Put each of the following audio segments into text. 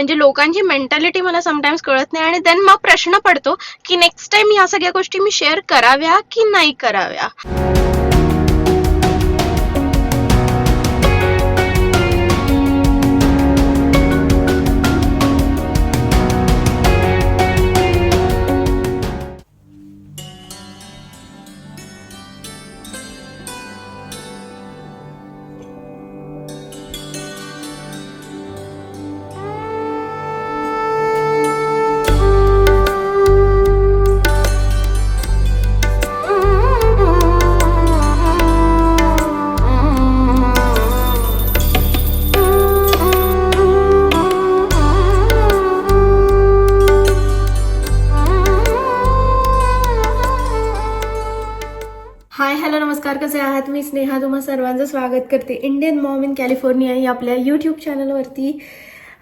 म्हणजे लोकांची मेंटॅलिटी मला समटाईम्स कळत नाही. आणि देन मग प्रश्न पडतो की नेक्स्ट टाइम या सगळ्या गोष्टी मी शेअर कराव्या की नाही कराव्या? कसे आहात मी स्नेहा. तुम्हा सर्वांचं स्वागत करते. इंडियन मॉम इन कॅलिफोर्निया या आपल्या यूट्यूब चॅनलवरती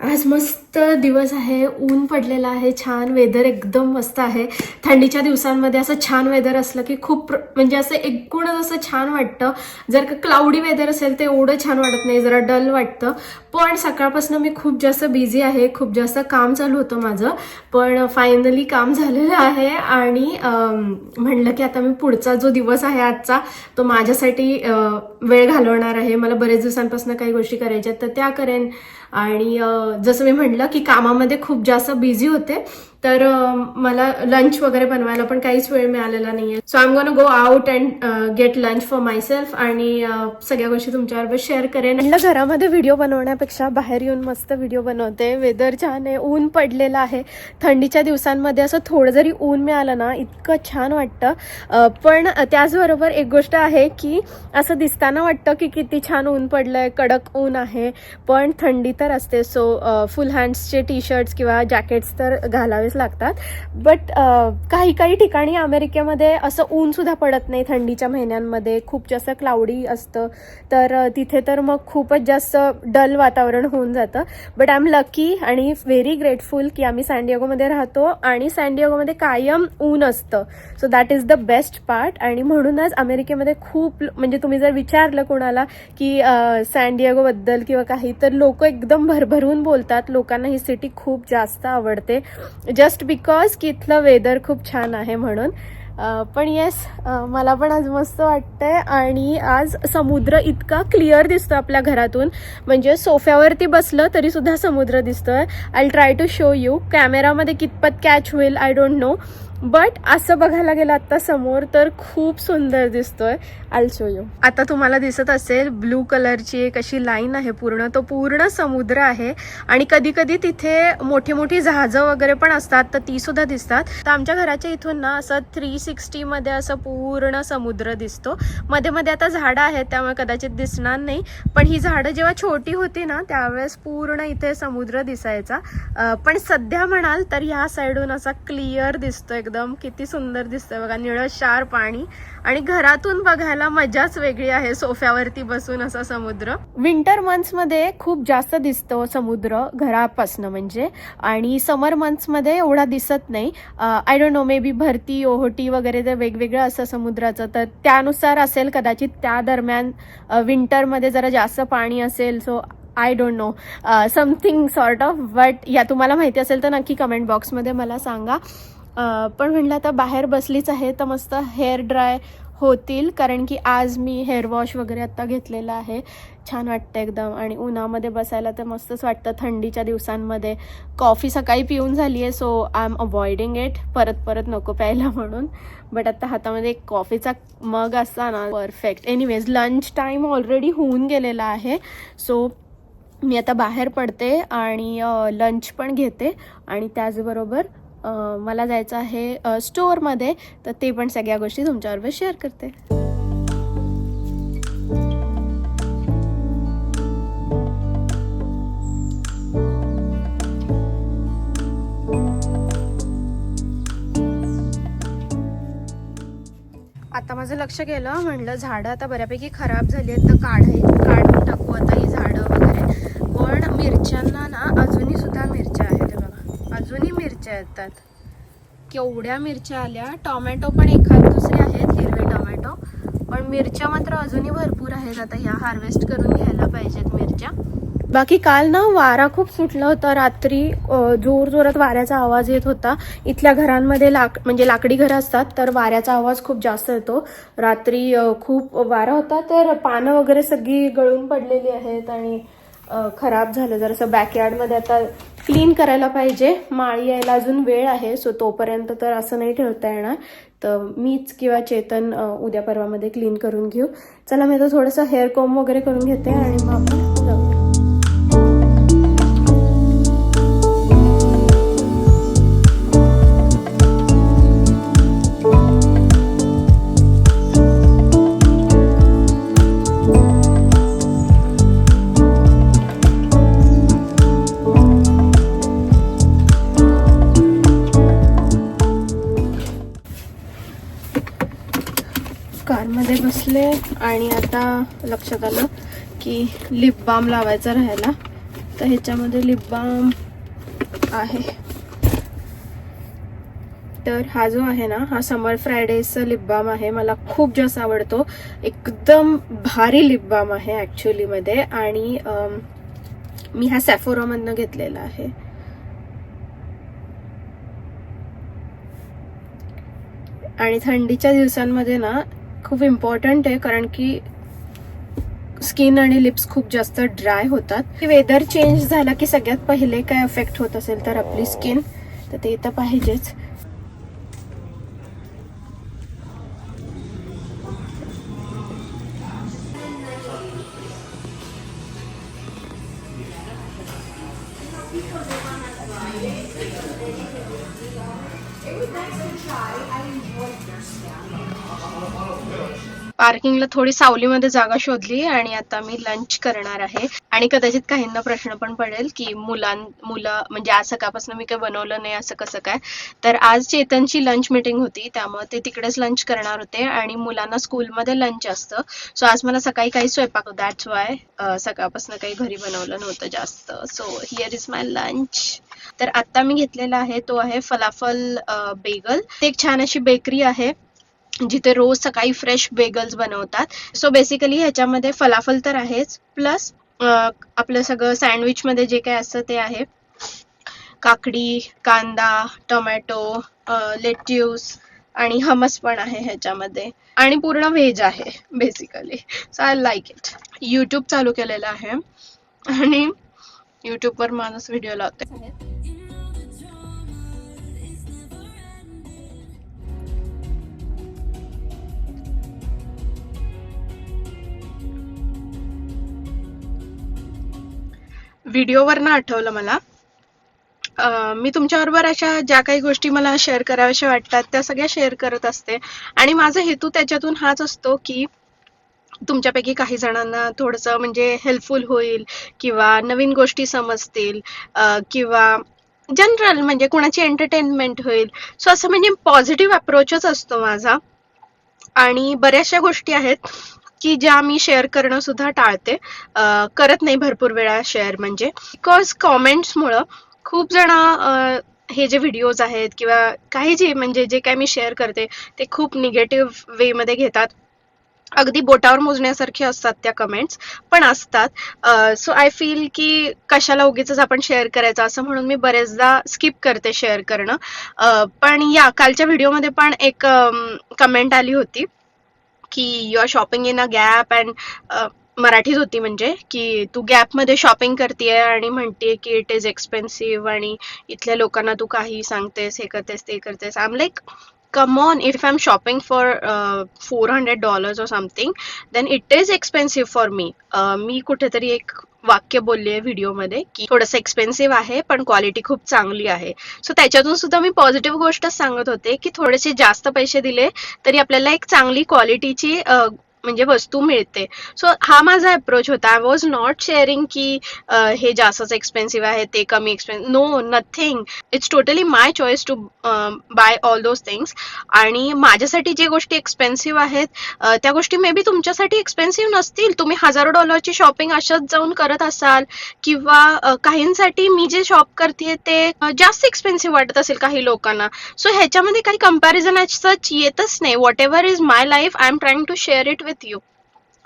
आज मस्त दिवस आहे ऊन पडलेलं आहे छान वेदर एकदम मस्त आहे. थंडीच्या दिवसांमध्ये असं छान वेदर असलं की खूप प्र- म्हणजे असं एकूणच असं छान वाटतं. जर का क्लाउडी वेदर असेल ते एवढं छान वाटत नाही जरा डल वाटतं. पण सकाळपासून मी खूप जास्त बिझी आहे खूप जास्त काम चालू होतं माझं. पण फायनली काम झालेलं आहे आणि म्हणलं की आता मी पुढचा जो दिवस आहे आजचा तो माझ्यासाठी वेळ घालवणार आहे. मला बरेच दिवसांपासून काही गोष्टी करायच्या आहेत, तर त्या करेन. आणि जसं मी म्हटलं की कामामध्ये खूप जास्त बिझी होते तर मला लंच वगैरे बनवायला पण काहीच वेळ मिळालेला नाहीये. So I am gonna go out and get lunch for myself आणि uh, सगळ्या गोष्टी तुमच्याबरोबर शेअर करेन. म्हटलं घरामध्ये व्हिडिओ बनवण्यापेक्षा बाहेर येऊन मस्त व्हिडिओ बनवते. वेदर छान आहे ऊन पडलेलं आहे. थंडीच्या दिवसांमध्ये असं थोडं जरी ऊन मिळालं ना इतकं छान वाटतं. पण त्याचबरोबर एक गोष्ट आहे की असं दिसताना वाटतं की किती छान ऊन पडलंय कडक ऊन आहे. पण थंडी तर असते. सो फुल हँड्सचे टी शर्ट्स किंवा जॅकेट्स तर घालावे दिवस लागतात. बट काही काही ठिकाणी अमेरिकेमध्ये असं ऊन सुद्धा पडत नाही थंडीच्या महिन्यांमध्ये. खूप जास्त क्लाउडी असतं. तर तिथे तर मग खूपच जास्त डल वातावरण होऊन जातं. बट आय एम लकी आणि व्हेरी ग्रेटफुल की आम्ही सँडियागोमध्ये राहतो आणि सँडियागोमध्ये कायम ऊन असतं. So that is the best part आणि म्हणूनच अमेरिकेमध्ये खूप म्हणजे तुम्ही जर विचारलं कोणाला की सँडियागोबद्दल किंवा काही तर लोक एकदम भरभरून बोलतात. लोकांना ही सिटी खूप जास्त आवडते. जस्ट बिकॉज की इथलं वेदर खूप छान आहे म्हणून. पण येस मला पण आज मस्त वाटतंय आणि आज समुद्र इतका क्लिअर दिसतो आपल्या घरातून. म्हणजे सोफ्यावरती बसलं तरी सुद्धा समुद्र दिसतोय. I try to show you कॅमेरामध्ये कितपत कॅच होईल आय डोंट नो बट असं बघायला गेलं आता समोर तर खूप सुंदर दिसतोय. आय शो यू आता तुम्हाला दिसत असेल ब्लू कलरची एक अशी लाईन आहे पूर्ण. तो पूर्ण समुद्र आहे. आणि कधी कधी तिथे मोठी मोठी जहाजं वगैरे पण असतात तर ती सुद्धा दिसतात. तर आमच्या घराच्या इथून ना असं थ्री सिक्स्टी मध्ये असं पूर्ण समुद्र दिसतो. मध्ये मध्ये आता झाडं आहेत त्यामुळे कदाचित दिसणार नाही. पण ही झाडं जेव्हा छोटी होती ना त्यावेळेस पूर्ण इथे समुद्र दिसायचा. पण सध्या म्हणाल तर ह्या साईडून असा क्लिअर दिसतो एकदम किती सुंदर दिसतंय बघा. निळं शार पाणी. आणि घरातून बघायला मजाच वेगळी आहे सोफ्यावरती बसून असा समुद्र. विंटर मंथ्समध्ये खूप जास्त दिसतो समुद्र घरापासनं म्हणजे. आणि समर मंथ्समध्ये एवढा दिसत नाही. I don't know maybe भरती ओहोटी वगैरे जर वेगवेगळं असं समुद्राचं. तर त्यानुसार असेल कदाचित त्या दरम्यान विंटरमध्ये जरा जास्त पाणी असेल. So I don't know something sort of but या तुम्हाला माहिती असेल तर नक्की कमेंट बॉक्समध्ये मला सांगा. पण म्हटलं आता बाहेर बसलीच आहे तर मस्त हेअर ड्राय होतील कारण की आज मी हेअर वॉश वगैरे आत्ता घेतलेला आहे. छान वाटतं एकदम. आणि उन्हामध्ये बसायला तर मस्तच वाटतं थंडीच्या दिवसांमध्ये. कॉफी सकाळी पिऊन झाली आहे so I am avoiding it परत परत नको प्यायला म्हणून. बट आता हातामध्ये एक कॉफीचा मग असता ना perfect anyways lunch time already होऊन गेलेला आहे. सो मी आता बाहेर पडते आणि लंच पण घेते. आणि त्याचबरोबर मला जायचं आहे स्टोअरमध्ये तर ते पण सगळ्या गोष्टी तुमच्याबरोबर शेअर करते. आता माझं लक्ष गेलं म्हणलं झाडं आता बऱ्यापैकी खराब झाली आहेत तर काढ काढून टाकू आता ही झाडं वगैरे. पण मिरच्यांना ना अजूनही सुद्धा मिरच्या आहेत हे बघा अजूनही मिरच्या येतात. केवढ्या मिरच्या आल्या? टोमॅटो पण एखाद दुसरे आहेत हिरवे टोमॅटो. पण मिरच्या मात्र अजूनही भरपूर आहेत. आता ह्या हार्वेस्ट करून घ्यायला पाहिजेत मिरच्या. बाकी काल ना वारा खूप सुटला होता. रात्री जोर जोरात वाऱ्याचा आवाज येत होता. इथल्या घरांमध्ये लाक म्हणजे लाकडी घरं असतात तर वाऱ्याचा आवाज खूप जास्त येतो. रात्री खूप वारा होता तर पानं वगैरे सगळी गळून पडलेली आहेत आणि खराब झालं. जरासं बॅकयार्डमध्ये आता क्लीन करायला पाहिजे. माळी यायला अजून वेळ आहे सो तोपर्यंत तर असं नाही ठेवता येणार. तर मीच किंवा चेतन उद्या परवामध्ये क्लीन करून घेऊ. चला मी आता थोडंसं हेअर कॉम वगैरे करून घेते आणि मग आपण पोचले आणि आता लक्षात आलं की लिप बाम लावायचा राहायला. तर ह्याच्यामध्ये लिप बाम आहे. तर हा जो आहे ना हा समर फ्रायडेचा लिप बाम आहे. मला खूप जास्त आवडतो. एकदम भारी लिप बाम आहे ॲक्च्युलीमध्ये आणि मी हा सॅफोरामधनं घेतलेला आहे. आणि थंडीच्या दिवसांमध्ये ना खूप इम्पॉर्टंट आहे कारण की स्किन आणि लिप्स खूप जास्त ड्राय होतात. वेदर चेंज झाला की सगळ्यात पहिले काय अफेक्ट होत असेल तर आपली स्किन तर ते तर पाहिजेच. पार्किंगला थोडी सावलीमध्ये जागा शोधली आणि आता मी लंच करणार आहे. आणि कदाचित काहींना प्रश्न पण पडेल की मुलां मुलं म्हणजे आज सकाळपासून मी काय बनवलं नाही असं कसं काय? तर आज चेतनची लंच मीटिंग होती त्यामुळे ते तिकडेच लंच करणार होते आणि मुलांना स्कूलमध्ये लंच असतं. सो आज मला सकाळी काही स्वयंपाक दॅट्स वाय सकाळपासून काही घरी बनवलं नव्हतं जास्त. So here is my lunch तर आता मी घेतलेला आहे तो आहे फलाफल बेगल एक छान अशी बेकरी आहे. जिथे रोज सकाळी फ्रेश बेगल्स बनवतात. सो बेसिकली ह्याच्यामध्ये फलाफल तर आहेच. प्लस आपलं सगळं सँडविच मध्ये जे काही असतं ते आहे. काकडी कांदा टोमॅटो लेट्यूस आणि हमस पण आहे ह्याच्यामध्ये. आणि पूर्ण व्हेज आहे basically so I like it YouTube चालू केलेलं आहे. आणि यूट्यूबवर माणूस व्हिडिओ लावते व्हिडिओवरनं आठवलं मला. मी तुमच्याबरोबर अशा ज्या काही गोष्टी मला शेअर कराव्याशा वाटतात त्या सगळ्या शेअर करत असते. आणि माझा हेतू त्याच्यातून हाच असतो की तुमच्यापैकी काही जणांना थोडंसं म्हणजे हेल्पफुल होईल किंवा नवीन गोष्टी समजतील किंवा जनरल म्हणजे कुणाची एंटरटेनमेंट होईल. सो असं म्हणजे पॉझिटिव्ह अप्रोचच असतो माझा. आणि बऱ्याचशा गोष्टी आहेत. की ज्या मी शेअर करणं सुद्धा टाळते. करत नाही भरपूर वेळा शेअर म्हणजे. बिकॉज कॉमेंट्समुळं खूप जण हे जे व्हिडिओज आहेत किंवा काही जे म्हणजे जे काय मी शेअर करते ते खूप निगेटिव्ह वेमध्ये घेतात. अगदी बोटावर मोजण्यासारखे असतात त्या कमेंट्स पण असतात. सो आय फील की कशाला उगीच आपण शेअर करायचं असं म्हणून मी बरेचदा स्किप करते शेअर करणं. पण या कालच्या व्हिडिओमध्ये पण एक कमेंट आली होती. की you are shopping in a gap and मराठीत होती म्हणजे की तू गॅपमध्ये शॉपिंग करतेय आणि म्हणतेय की इट इज एक्सपेन्सिव्ह आणि इथल्या लोकांना तू काही सांगतेस हे करतेस ते करतेस. I am like come on if i'm shopping shopping for four hundred dollars or something then it is expensive for me मी कुठेतरी एक वाक्य बोलली आहे व्हिडिओमध्ये की थोडंसं एक्सपेन्सिव्ह आहे पण क्वालिटी खूप चांगली आहे. सो त्याच्यातून सुद्धा मी पॉझिटिव्ह गोष्टच सांगत होते की थोडेसे जास्त पैसे दिले तरी आपल्याला एक चांगली क्वालिटीची म्हणजे वस्तू मिळते. सो हा माझा अप्रोच होता. आय वॉज नॉट शेअरिंग की हे जास्तच एक्सपेन्सिव्ह आहे ते कमी expensive no nothing it's totally my choice to buy all those things आणि माझ्यासाठी जे गोष्टी एक्सपेन्सिव्ह आहेत त्या गोष्टी मे बी तुमच्यासाठी एक्सपेन्सिव्ह नसतील. तुम्ही हजारो डॉलरची शॉपिंग अशाच जाऊन करत असाल किंवा काहींसाठी मी जे शॉप करते ते जास्त एक्सपेन्सिव्ह वाटत असेल काही लोकांना. सो ह्याच्यामध्ये काही कंपॅरिझन सच येतच नाही. Whatever is my life I am trying to share it with you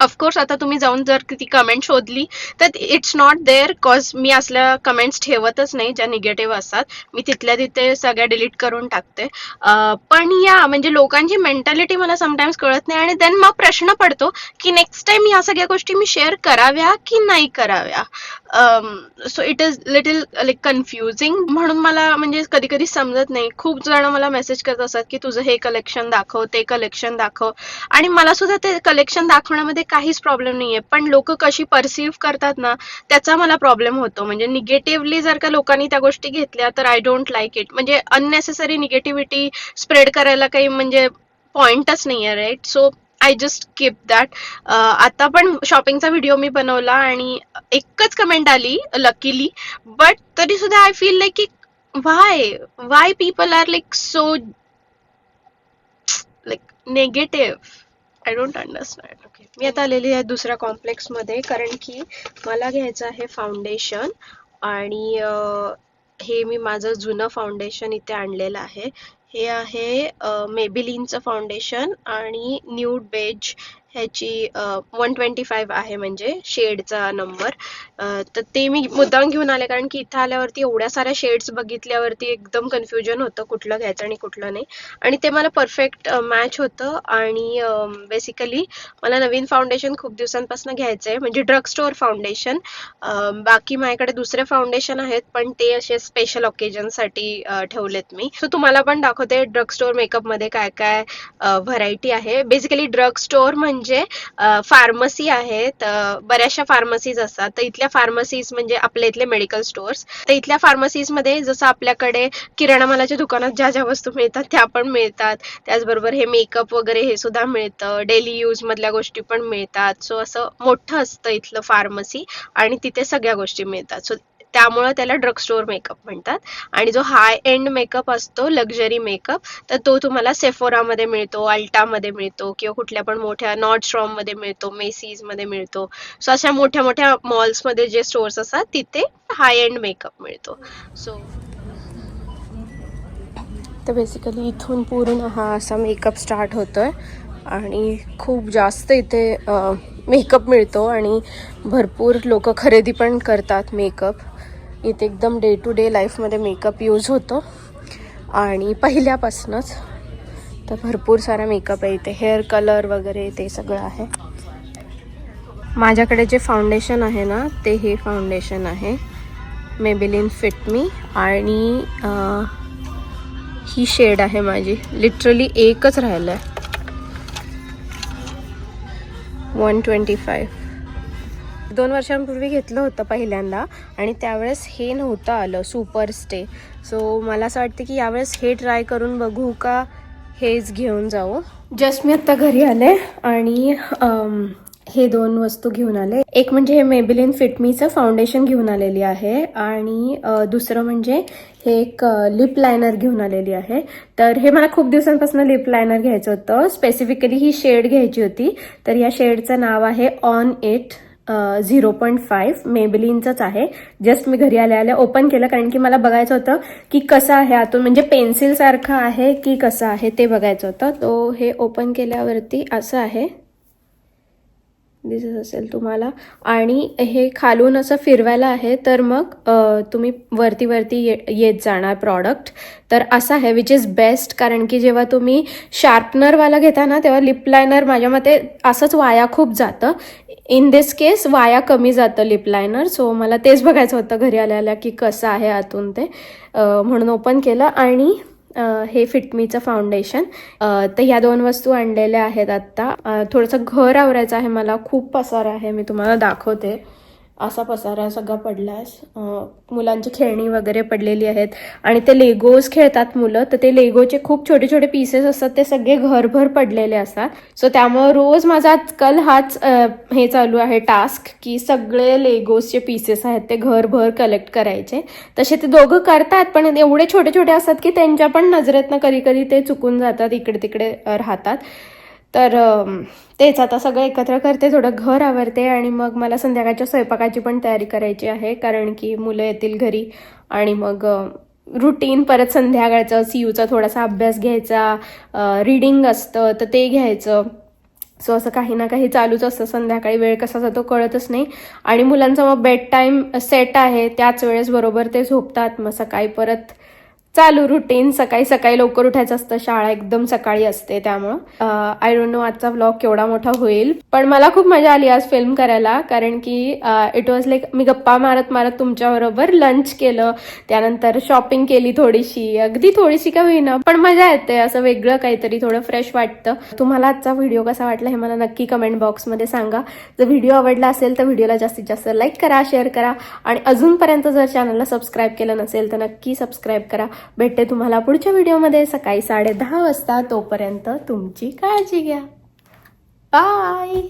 of course आता तुम्ही जाऊन जर ती कमेंट शोधली तर इट्स नॉट देअर कॉज मी असल्या कमेंट्स ठेवतच नाही ज्या निगेटिव्ह असतात. मी तिथल्या तिथे सगळ्या डिलीट करून टाकते. पण या म्हणजे लोकांची मेंटॅलिटी मला समटाईम्स कळत नाही. आणि देन मग प्रश्न पडतो की नेक्स्ट टाइम या सगळ्या गोष्टी मी शेअर कराव्या की नाही कराव्या? So it is little like confusing म्हणून मला म्हणजे कधी कधी समजत नाही. खूप जण मला मेसेज करत असतात की तुझं हे कलेक्शन दाखव ते कलेक्शन दाखव. आणि मला सुद्धा ते कलेक्शन दाखवण्यामध्ये काहीच प्रॉब्लेम नाहीये. पण लोक कशी परसिव्ह करतात ना त्याचा मला प्रॉब्लेम होतो. म्हणजे निगेटिव्हली जर का लोकांनी त्या गोष्टी घेतल्या तर आय डोंट लाईक इट म्हणजे अननेसेसरी निगेटिव्हिटी स्प्रेड करायला काही म्हणजे पॉइंटच नाहीये right so I just keep that आता पण शॉपिंगचा व्हिडिओ मी बनवला आणि एकच कमेंट आली लकीली बट तरी सुद्धा आय फील लाईक की why why people are like so like negative I don't understand okay मी आता आलेली आहे दुसऱ्या कॉम्प्लेक्समध्ये कारण की मला घ्यायचं आहे फाउंडेशन आणि हे मी माझं जुनं फाउंडेशन इथे आणलेलं आहे. हे आहे मेबिलिनचं फाउंडेशन आणि न्यूड बेज ह्याची वन ट्वेंटी फाईव्ह आहे म्हणजे शेडचा नंबर तर ते मी मुद्दाम घेऊन आले कारण की इथं आल्यावरती एवढ्या साऱ्या शेड्स बघितल्यावरती एकदम कन्फ्युजन होतं कुठलं घ्यायचं आणि कुठलं नाही. आणि ते मला परफेक्ट मॅच होतं आणि बेसिकली मला नवीन फाउंडेशन खूप दिवसांपासून घ्यायचं आहे म्हणजे ड्रग स्टोअर फाउंडेशन बाकी माझ्याकडे दुसरे फाउंडेशन आहेत पण ते असे स्पेशल ओकेजनसाठी ठेवलेत मी. सो तुम्हाला पण दाखवते ड्रग स्टोअर मेकअपमध्ये काय काय व्हरायटी आहे. बेसिकली ड्रग स्टोअर म्हणजे म्हणजे फार्मसी आहेत बऱ्याचशा फार्मसीज असतात. तर इथल्या फार्मसीज म्हणजे आपल्या इथले मेडिकल स्टोअर्स तर इथल्या फार्मसीजमध्ये जसं आपल्याकडे किराणा मालाच्या दुकानात ज्या ज्या वस्तू मिळतात त्या पण मिळतात. त्याचबरोबर हे मेकअप वगैरे हे सुद्धा मिळतं. डेली यूजमधल्या गोष्टी पण मिळतात. सो असं मोठं असतं इथलं फार्मसी आणि तिथे सगळ्या गोष्टी मिळतात. सो त्यामुळं त्याला ड्रग स्टोअर मेकअप म्हणतात. आणि जो हाय एंड मेकअप असतो लक्झरी मेकअप तर तो तुम्हाला सेफोरामध्ये मिळतो अल्टामध्ये मिळतो किंवा कुठल्या पण मोठ्या नॉर्डमध्ये मिळतो मेसीजमध्ये मिळतो. सो अशा मोठ्या मोठ्या मॉल्समध्ये जे स्टोअर्स असतात तिथे हाय एंड मेकअप मिळतो. सो तर बेसिकली इथून पूर्ण हा असा मेकअप स्टार्ट होतोय. आणि खूप जास्त इथे मेकअप मिळतो आणि भरपूर लोक खरेदी पण करतात मेकअप इथे एकदम डे टू डे लाईफमध्ये मेकअप यूज होतो. आणि पहिल्यापासूनच तर भरपूर सारा मेकअप आहे इथे. हेअर कलर वगैरे ते सगळं आहे. माझ्याकडे जे फाउंडेशन आहे ना ते हे फाउंडेशन आहे. मेबिलिन फिट मी आणि ही शेड आहे माझी. लिटरली एकच राहिलं आहे वन ट्वेंटी फाईव्ह दोन वर्षांपूर्वी घेतलं होतं पहिल्यांदा आणि त्यावेळेस हे नव्हतं आलं सुपर स्टे सो मला असं वाटतं की यावेळेस हे ट्राय करून बघू का हेच घेऊन जाऊ. जस्ट मी आत्ता घरी आले आणि हे दोन वस्तू घेऊन आले. एक म्हणजे हे मेबिलिन फिटमीचं फाउंडेशन घेऊन आलेली आहे आणि दुसरं म्हणजे हे एक लिप लायनर घेऊन आलेली आहे. तर हे मला खूप दिवसांपासून लिप लायनर घ्यायचं होतं. स्पेसिफिकली ही शेड घ्यायची होती. तर या शेडचं नाव आहे on it zero point five मेबिलिनचंच आहे. जस्ट मी घरी आल्या आल्या ओपन केलं कारण की मला बघायचं होतं की कसं आहे आतून. म्हणजे पेन्सिलसारखं आहे की कसं आहे ते बघायचं होतं. तो हे ओपन केल्यावरती असं आहे. दिसत असेल तुम्हाला. आणि हे खालून असं फिरवायला आहे तर मग तुम्ही वरती वरती ये येत जाणार प्रॉडक्ट तर असं आहे विच इज बेस्ट कारण की जेव्हा तुम्ही शार्पनरवाला घेता ना तेव्हा लिप लायनर माझ्या मते असंच वाया खूप जातं. इन दिस केस वाया कमी जातं लिप लायनर सो मला तेच बघायचं होतं घरी आल्या आल्या की कसं आहे आतून ते. म्हणून ओपन केलं. आणि हे फिटमीचं फाउंडेशन तर ह्या दोन वस्तू आणलेल्या आहेत आत्ता. थोडंसं घर आवरायचं आहे मला. खूप पसार आहे. मी तुम्हाला दाखवते. असा पसारा सगळा पडला आहे मुलांची खेळणी वगैरे पडलेली आहेत आणि ते लेगोज खेळतात मुलं तर ते लेगोचे खूप छोटे छोटे पीसेस असतात ते सगळे घरभर पडलेले असतात. सो त्यामुळे रोज माझा आजकाल हाच हे चालू आहे टास्क की सगळे लेगोजचे पीसेस आहेत ते घरभर कलेक्ट करायचे. तसे ते दोघं करतात पण एवढे छोटे छोटे असतात की त्यांच्या पण नजरेतनं कधी कधी ते चुकून जातात इकडे तिकडे राहतात. तर तेच आता सगळं एकत्र करते थोडं घर आवरते आणि मग मला संध्याकाळच्या स्वयंपाकाची पण तयारी करायची आहे कारण की मुलं येतील घरी आणि मग रुटीन परत संध्याकाळचं सी यूचा थोडासा अभ्यास घ्यायचा रीडिंग असतं तर ते घ्यायचं. सो असं काही ना काही चालूच असतं. संध्याकाळी वेळ कसा जातो कळतच नाही. आणि मुलांचा मग बेड टाईम सेट आहे त्याच वेळेस बरोबर ते झोपतात. मग सकाळी परत चालू रुटीन सकाळी सकाळी लवकर उठायचं असतं. शाळा एकदम सकाळी असते त्यामुळं. आय डोंट नो आजचा व्लॉग केवढा मोठा होईल पण मला खूप मजा आली आज फिल्म करायला कारण की इट वॉज लाईक मी गप्पा मारत मारत तुमच्याबरोबर लंच केलं. त्यानंतर शॉपिंग केली थोडीशी. अगदी थोडीशी का होईना पण मजा येते. असं वेगळं काहीतरी थोडं फ्रेश वाटतं. तुम्हाला आजचा व्हिडिओ कसा वाटला हे मला नक्की कमेंट बॉक्समध्ये सांगा. जर व्हिडिओ आवडला असेल तर व्हिडिओला जास्तीत जास्त लाईक करा शेअर करा. आणि अजूनपर्यंत जर चॅनलला सबस्क्राईब केलं नसेल तर नक्की सबस्क्राईब करा. भेटते तुम्हाला पुढच्या व्हिडिओमध्ये सकाळी साडे दहा वाजता. तोपर्यंत तुमची काळजी घ्या. बाय